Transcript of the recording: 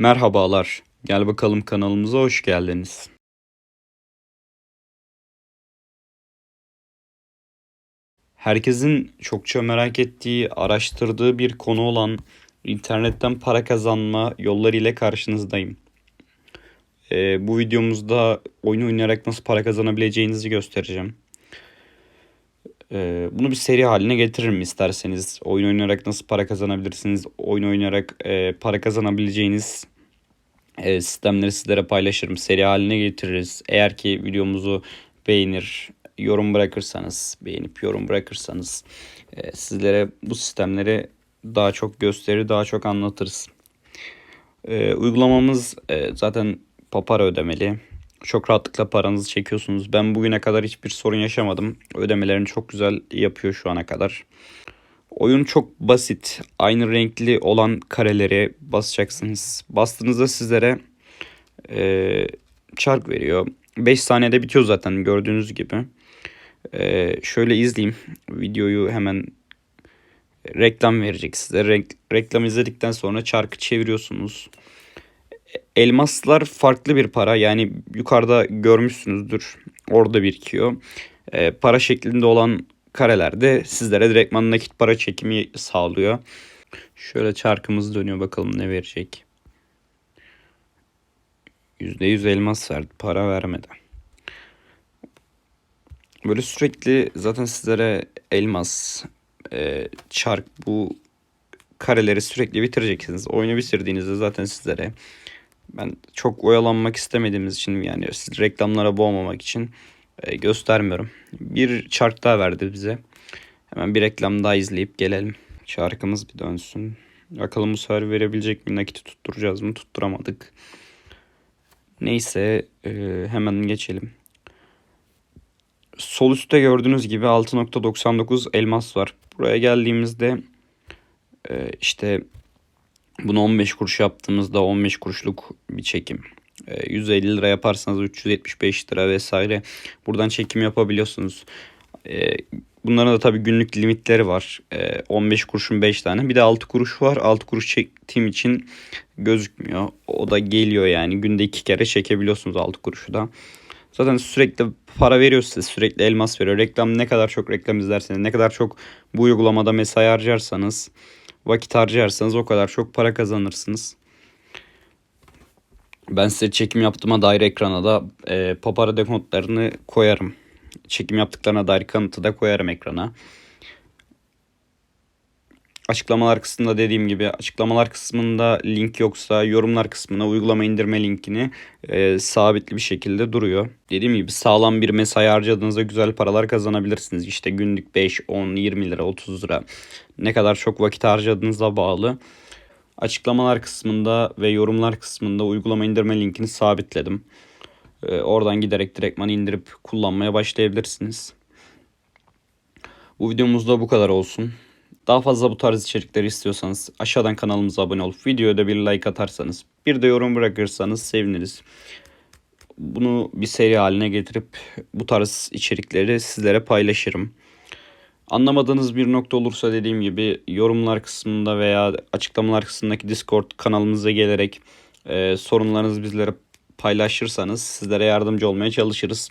Merhabalar. Gel bakalım kanalımıza hoş geldiniz. Herkesin çokça merak ettiği, araştırdığı bir konu olan internetten para kazanma yolları ile karşınızdayım. Ee, bu videomuzda oyun oynayarak nasıl para kazanabileceğinizi göstereceğim. Ee, bunu bir seri haline getiririm isterseniz. Oyun oynayarak nasıl para kazanabilirsiniz, oyun oynayarak e, para kazanabileceğiniz e, sistemleri sizlere paylaşırım. Seri haline getiririz. Eğer ki videomuzu beğenir, yorum bırakırsanız, beğenip yorum bırakırsanız e, sizlere bu sistemleri daha çok gösterir, daha çok anlatırız. E, uygulamamız e, zaten papara ödemeli. Çok rahatlıkla paranızı çekiyorsunuz. Ben bugüne kadar hiçbir sorun yaşamadım. Ödemelerini çok güzel yapıyor şu ana kadar. Oyun çok basit. Aynı renkli olan karelere basacaksınız. Bastığınızda sizlere e, çark veriyor. 5 saniyede bitiyor zaten gördüğünüz gibi. E, şöyle izleyeyim. Videoyu hemen reklam verecek size. Renk, reklam izledikten sonra çarkı çeviriyorsunuz. Elmaslar farklı bir para. Yani yukarıda görmüşsünüzdür. Orada birikiyor. E, para şeklinde olan karelerde sizlere direktman nakit para çekimi sağlıyor. Şöyle çarkımız dönüyor bakalım ne verecek. %100 elmas verdi. Para vermedi. Böyle sürekli zaten sizlere elmas, e, çark bu kareleri sürekli bitireceksiniz. Oyunu bitirdiğinizde zaten sizlere ben çok oyalanmak istemediğimiz için yani siz reklamlara boğmamak için e, göstermiyorum. Bir çark daha verdi bize. Hemen bir reklam daha izleyip gelelim. Çarkımız bir dönsün. Bakalım bu sefer verebilecek mi? Nakiti tutturacağız mı? Tutturamadık. Neyse e, hemen geçelim. Sol üstte gördüğünüz gibi 6.99 elmas var. Buraya geldiğimizde e, işte bunu 15 kuruş yaptığımızda 15 kuruşluk bir çekim. 150 lira yaparsanız 375 lira vesaire. Buradan çekim yapabiliyorsunuz. Bunların da tabii günlük limitleri var. 15 kuruşun 5 tane. Bir de 6 kuruş var. 6 kuruş çektiğim için gözükmüyor. O da geliyor yani. Günde 2 kere çekebiliyorsunuz 6 kuruşu da. Zaten sürekli para veriyor size. Sürekli elmas veriyor. Reklam ne kadar çok reklam izlerseniz, ne kadar çok bu uygulamada mesai harcarsanız, vakit harcarsanız o kadar çok para kazanırsınız. Ben size çekim yaptığıma dair ekrana da e, papara dekontlarını koyarım. Çekim yaptıklarına dair kanıtı da koyarım ekrana. Açıklamalar kısmında dediğim gibi açıklamalar kısmında link yoksa yorumlar kısmına uygulama indirme linkini e, sabitli bir şekilde duruyor. Dediğim gibi sağlam bir mesai harcadığınızda güzel paralar kazanabilirsiniz. İşte günlük 5, 10, 20 lira, 30 lira ne kadar çok vakit harcadığınıza bağlı. Açıklamalar kısmında ve yorumlar kısmında uygulama indirme linkini sabitledim. Ee, oradan giderek direktman indirip kullanmaya başlayabilirsiniz. Bu videomuz da bu kadar olsun. Daha fazla bu tarz içerikleri istiyorsanız aşağıdan kanalımıza abone olup videoya da bir like atarsanız bir de yorum bırakırsanız seviniriz. Bunu bir seri haline getirip bu tarz içerikleri sizlere paylaşırım. Anlamadığınız bir nokta olursa dediğim gibi yorumlar kısmında veya açıklamalar kısmındaki Discord kanalımıza gelerek e, sorunlarınızı bizlere paylaşırsanız sizlere yardımcı olmaya çalışırız.